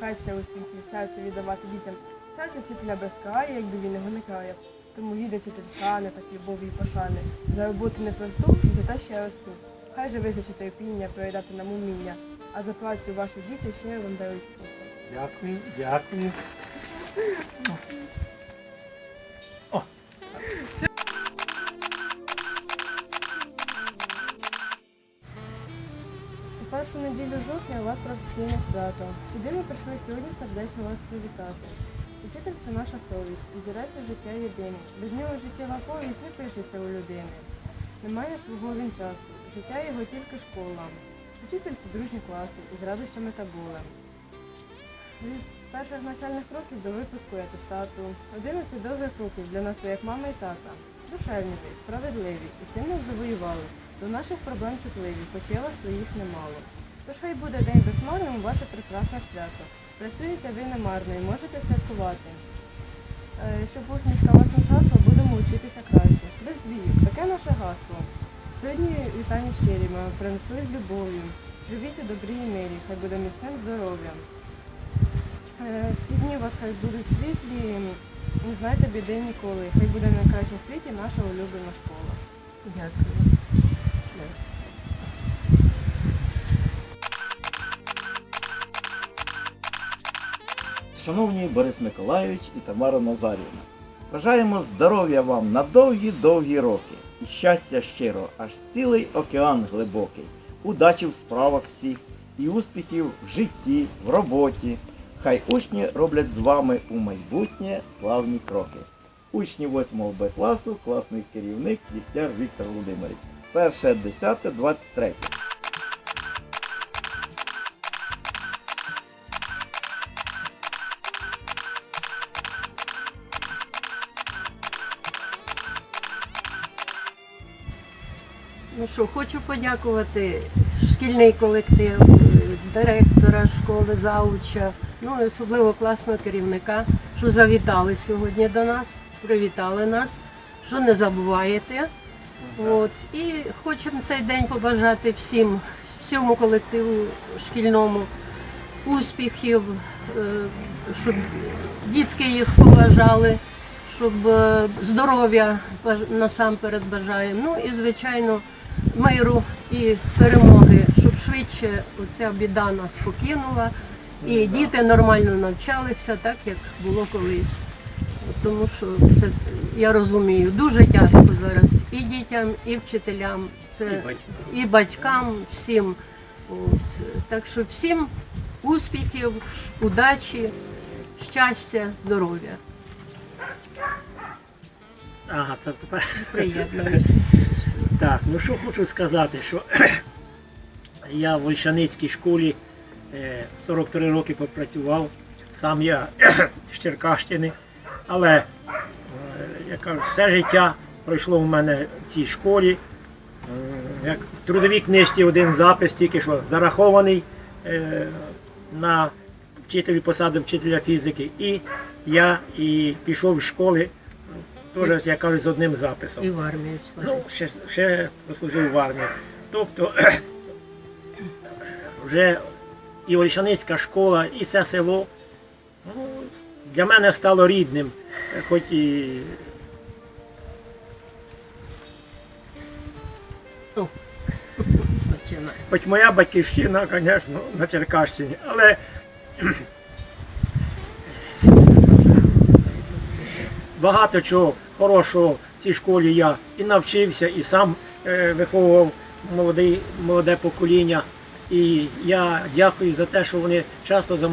Хай успіхів, серце віддавати дітям. Серце вчителя без краю, якби він його не крає. Тому гідне вчителька, не так любові і пошани. За роботу непросту і за те, що я росту. Хай же визначить терпіння, передати нам уміння, а за працю ваші діти ще вам дарують. Дякую, дякую. першу неділю жовтня у вас професійне свято. Сюди ми прийшли сьогодні сердечно вас привітати. Учитель це наша совість, і зіреться життя єдине. Без нього життєва повість не пишеться у людини. Немає свого він часу, життя його тільки школа. Учитель дружні класи із радощами та болем. Від перших навчальних років до випуску і атестату. 11 довгих років для нас як мама і тата. Душевні справедливі, і цим нас завоювали. До наших проблем чутливі, хоч я вас своїх немало. Тож хай буде день безмарним ваше прекрасне свято. Працюєте ви немарно і можете святкувати. Е, Щоб усмішка вас не згасла, будемо вчитися краще. Без двійок, таке наше гасло. Сьогодні вітання щирі ми принесли з любов'ю. Живіть у добрі і мирі, хай буде міцним здоров'ям. Е, Всі дні у вас хай будуть світлі, не знайте біди ніколи. Хай буде в найкращому світі наша улюблена школа. Дякую. шановні Борис Миколайович і Тамара Назарівна. Бажаємо здоров'я вам на довгі-довгі роки і щастя щиро, аж цілий океан глибокий, удачі в справах всіх і успіхів в житті, в роботі. Хай учні роблять з вами у майбутнє славні кроки. Учні 8-го Б класу, класний керівник Дігтяр Віктор Володимирович. 23. Ну що, хочу подякувати шкільний колектив, е, директора школи, зауча, ну і особливо класного керівника, що завітали сьогодні до нас, привітали нас, що не забуваєте. От. І хочемо цей день побажати всім, всьому колективу шкільному успіхів, е, щоб дітки їх поважали, щоб е, здоров'я насамперед бажаємо. Ну і звичайно миру і перемоги, щоб швидше оця біда нас покинула. І діти нормально навчалися, так як було колись. Тому що це я розумію, дуже тяжко зараз і дітям, і вчителям, це І батькам. і батькам, всім. От. Так що всім успіхів, удачі, щастя, здоров'я. ага, це тепер. Приєднуюся. Так, ну що хочу сказати, що я в Ольшаницькій школі е, 43 роки попрацював. Сам я з Черкащини, але е, я кажу, все життя пройшло в мене в цій школі. Е, Як в трудовій книжці один запис тільки що зарахований е, на вчителі посади вчителя фізики. І я і пішов з школи, е, теж, як кажуть, з одним записом. І в армію Ну, ще, ще послужив в армії. Тобто вже і Ольшаницька школа, і це село ну, для мене стало рідним. Хоч і хоч моя батьківщина, звісно, на Черкащині, але багато чого хорошого в цій школі я і навчився, і сам е, виховував молодий, молоде покоління. І я дякую за те, що вони часто за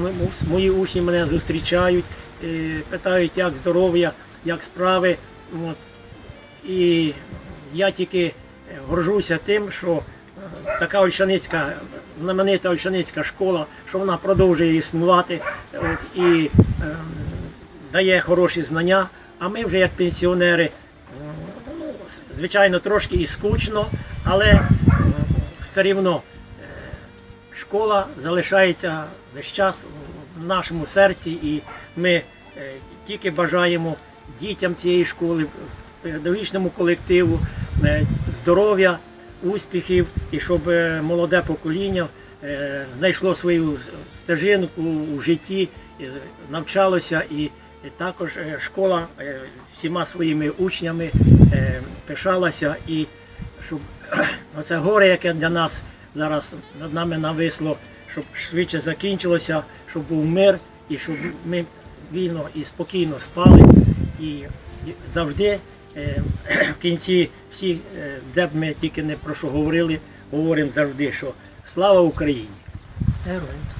мої учні мене зустрічають, е, питають, як здоров'я, як справи. І я тільки е, горжуся тим, що така Ольшаницька, знаменита Ольшаницька школа, що вона продовжує існувати от, і е, дає хороші знання. А ми вже як пенсіонери, е, звичайно, трошки і скучно, але е, все рівно е, школа залишається весь час в нашому серці, і ми тільки бажаємо дітям цієї школи, педагогічному колективу здоров'я, успіхів і щоб молоде покоління знайшло свою стежинку у житті, навчалося і, і також е, школа е, всіма своїми учнями е, пишалася і щоб оце горе, яке для нас зараз над нами нависло, щоб швидше закінчилося, щоб був мир і щоб ми вільно і спокійно спали. І завжди в кінці всі, де б ми тільки не про що говорили, говоримо завжди, що слава Україні! Героям